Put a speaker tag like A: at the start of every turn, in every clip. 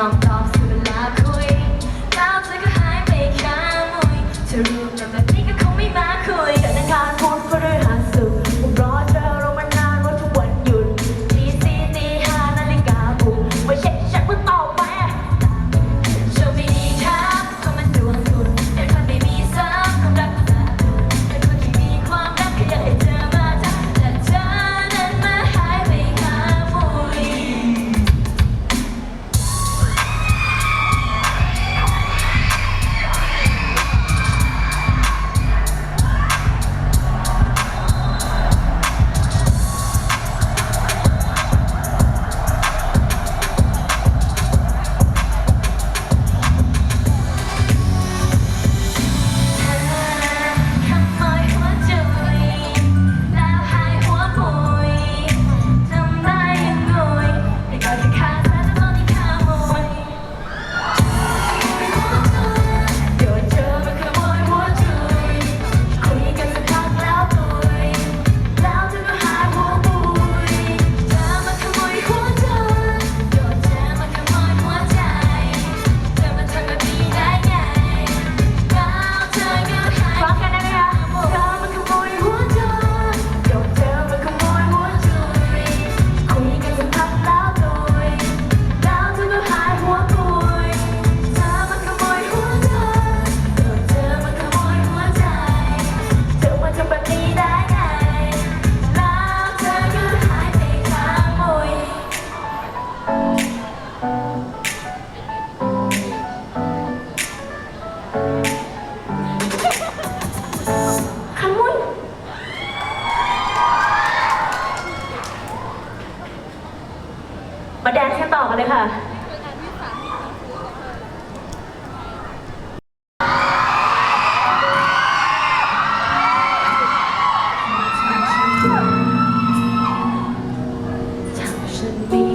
A: ฉัน 神经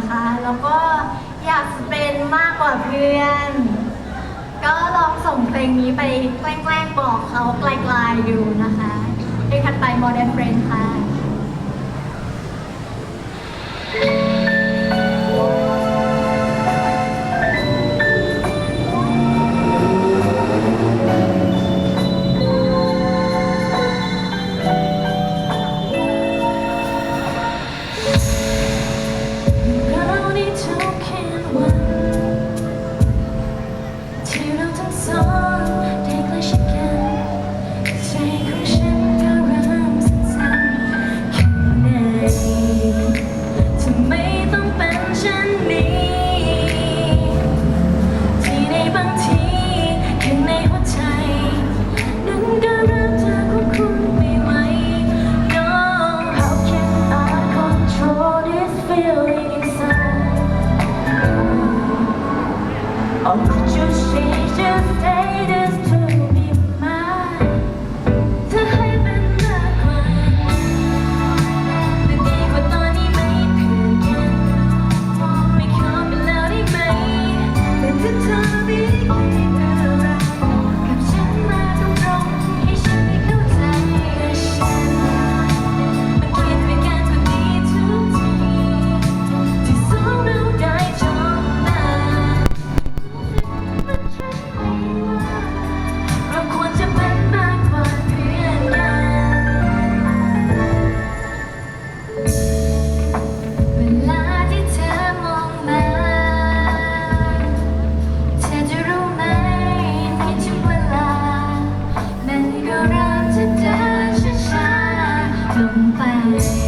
A: นะคะ แล้วก็อยากเป็นมากกว่าเพื่อน ก็ลองส่งเพลงนี้ไปแกล้ง
B: ๆบอกเขาไกลๆดูนะคะเพลงถัดไป Modern Friend ค่ะ 拜